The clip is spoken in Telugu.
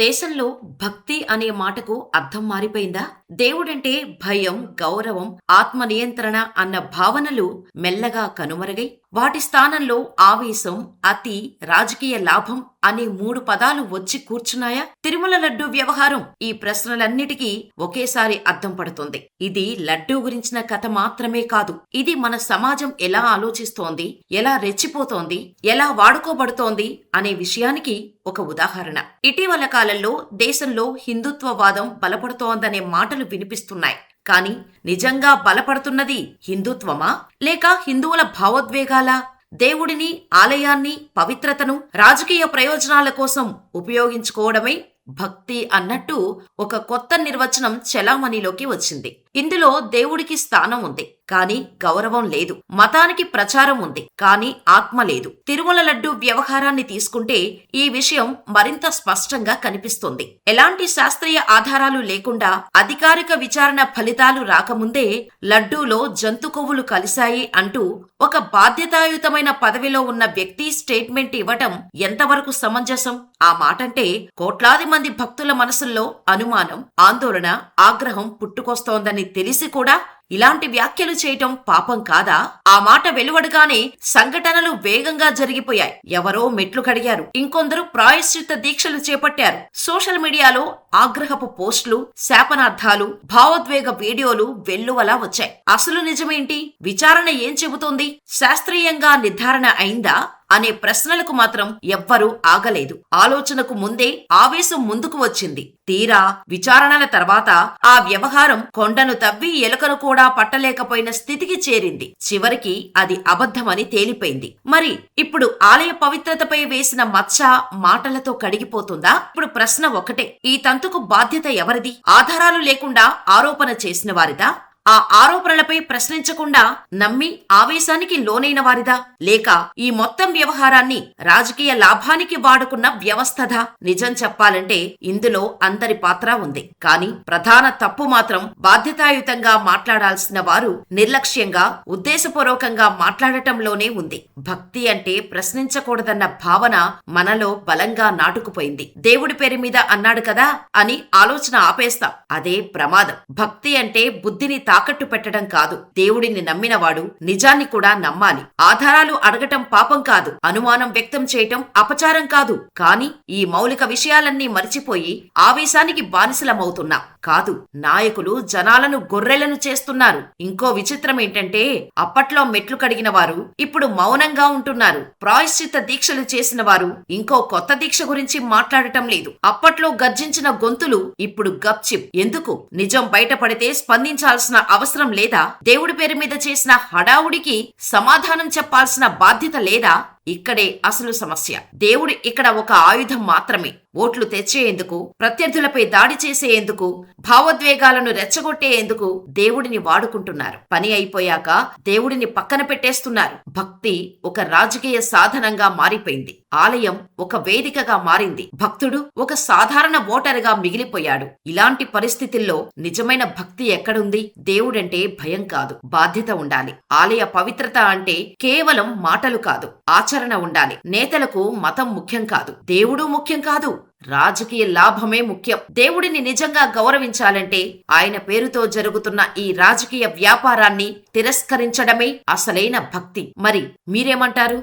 దేశంలో భక్తి అనే మాటకు అర్థం మారిపోయిందా? దేవుడంటే భయం గౌరవం ఆత్మ నియంత్రణ అన్న భావనలు మెల్లగా కనుమరుగై వాటి స్థానంలో ఆవేశం అతి రాజకీయ లాభం అనే మూడు పదాలు వచ్చి కూర్చున్నాయా? తిరుమల లడ్డు వ్యవహారం ఈ ప్రశ్నలన్నిటికీ ఒకేసారి అర్థం పడుతుంది. ఇది లడ్డూ గురించిన కథ మాత్రమే కాదు. ఇది మన సమాజం ఎలా ఆలోచిస్తోంది ఎలా రెచ్చిపోతోంది ఎలా వాడుకోబడుతోంది అనే విషయానికి ఒక ఉదాహరణ. ఇటీవల కాలంలో దేశంలో హిందుత్వవాదం బలపడుతోందనే మాటలు వినిపిస్తున్నాయి. కానీ నిజంగా బలపడుతున్నది హిందుత్వమా? లేక హిందువుల భావోద్వేగాలా? దేవుడిని ఆలయాన్ని పవిత్రతను రాజకీయ ప్రయోజనాల కోసం ఉపయోగించుకోవడమే భక్తి అన్నట్టు ఒక కొత్త నిర్వచనం చలామణిలోకి వచ్చింది. ఇందులో దేవుడికి స్థానం ఉంది కానీ గౌరవం లేదు. మతానికి ప్రచారం ఉంది కానీ ఆత్మ లేదు. తిరుమల లడ్డు వ్యవహారాన్ని తీసుకుంటే ఈ విషయం మరింత స్పష్టంగా కనిపిస్తుంది. ఎలాంటి శాస్త్రీయ ఆధారాలు లేకుండా అధికారిక విచారణ ఫలితాలు రాకముందే లడ్డూలో జంతు కొవ్వులు కలిశాయి అంటూ ఒక బాధ్యతాయుతమైన పదవిలో ఉన్న వ్యక్తి స్టేట్మెంట్ ఇవ్వటం ఎంతవరకు సమంజసం? ఆ మాటంటే కోట్లాది మంది భక్తుల మనసుల్లో అనుమానం ఆందోళన ఆగ్రహం పుట్టుకొస్తోందని తెలిసి కూడా ఇలాంటి వ్యాఖ్యలు చేయటం పాపం కాదా? ఆ మాట వెలువడగానే సంఘటనలు వేగంగా జరిగిపోయాయి. ఎవరో మెట్లు కడిగారు. ఇంకొందరు ప్రాయశ్చిత్త దీక్షలు చేపట్టారు. సోషల్ మీడియాలో ఆగ్రహపు పోస్టులు శాపనార్థాలు భావోద్వేగ వీడియోలు వెల్లువలా వచ్చాయి. అసలు నిజమేంటి? విచారణ ఏం చెబుతోంది? శాస్త్రీయంగా నిర్ధారణ అయిందా? అనే ప్రశ్నలకు మాత్రం ఎవ్వరూ ఆగలేదు. ఆలోచనకు ముందే ఆవేశం ముందుకు వచ్చింది. తీరా విచారణల తర్వాత ఆ వ్యవహారం కొండను తవ్వి ఎలుకను కూడా పట్టలేకపోయిన స్థితికి చేరింది. చివరికి అది అబద్ధమని తేలిపోయింది. మరి ఇప్పుడు ఆలయ పవిత్రతపై వేసిన మచ్చ మాటలతో కడిగిపోతుందా? ఇప్పుడు ప్రశ్న ఒకటే. ఈ తంతుకు బాధ్యత ఎవరిది? ఆధారాలు లేకుండా ఆరోపణ చేసిన వారిదా? ఆ ఆరోపణలపై ప్రశ్నించకుండా నమ్మి ఆవేశానికి లోనైన వారిదా? లేక ఈ మొత్తం వ్యవహారాన్ని రాజకీయ లాభానికి వాడుకున్న వ్యవస్థదా? నిజం చెప్పాలంటే ఇందులో అందరి పాత్ర ఉంది. కానీ ప్రధాన తప్పు మాత్రం బాధ్యతాయుతంగా మాట్లాడాల్సిన వారు నిర్లక్ష్యంగా ఉద్దేశపూర్వకంగా మాట్లాడటంలోనే ఉంది. భక్తి అంటే ప్రశ్నించకూడదన్న భావన మనలో బలంగా నాటుకుపోయింది. దేవుడి పేరు మీద అన్నాడు కదా అని ఆలోచన ఆపేస్తాం. అదే ప్రమాదం. భక్తి అంటే బుద్ధిని తా తాకట్టు పెట్టడం కాదు. దేవుడిని నమ్మినవాడు నిజాన్ని కూడా నమ్మాలి. ఆధారాలు అడగటం పాపం కాదు. అనుమానం వ్యక్తం చేయటం అపచారం కాదు. కాని ఈ మౌలిక విషయాలన్నీ మరిచిపోయి ఆవేశానికి బానిసలమవుతున్నాం. కాదు నాయకులు జనాలను గొర్రెలను చేస్తున్నారు. ఇంకో విచిత్రం ఏంటంటే అప్పట్లో మెట్లు కడిగిన వారు ఇప్పుడు మౌనంగా ఉంటున్నారు. ప్రాయశ్చిత్త దీక్షలు చేసిన వారు ఇంకో కొత్త దీక్ష గురించి మాట్లాడటం లేదు. అప్పట్లో గర్జించిన గొంతులు ఇప్పుడు గప్చిప్. ఎందుకు? నిజం బయటపడితే స్పందించాల్సిన అవసరం లేదా? దేవుడి పేరు మీద చేసిన హడావుడికి సమాధానం చెప్పాల్సిన బాధ్యత లేదా? ఇక్కడే అసలు సమస్య. దేవుడు ఇక్కడ ఒక ఆయుధం మాత్రమే. ఓట్లు తెచ్చేందుకు ప్రత్యర్థులపై దాడి చేసేందుకు భావోద్వేగాలను రెచ్చగొట్టేందుకు దేవుడిని వాడుకుంటున్నారు. పని అయిపోయాక దేవుడిని పక్కన పెట్టేస్తున్నారు. భక్తి ఒక రాజకీయ సాధనంగా మారిపోయింది. ఆలయం ఒక వేదికగా మారింది. భక్తుడు ఒక సాధారణ ఓటరుగా మిగిలిపోయాడు. ఇలాంటి పరిస్థితుల్లో నిజమైన భక్తి ఎక్కడుంది? దేవుడంటే భయం కాదు. బాధ్యత ఉండాలి. ఆలయ పవిత్రత అంటే కేవలం మాటలు కాదు. ఆచరణ ఉండాలి. నేతలకు మతం ముఖ్యం కాదు. దేవుడు ముఖ్యం కాదు. రాజకీయ లాభమే ముఖ్యం. దేవుడిని నిజంగా గౌరవించాలంటే ఆయన పేరుతో జరుగుతున్న ఈ రాజకీయ వ్యాపారాన్ని తిరస్కరించడమే అసలైన భక్తి. మరి మీరేమంటారు?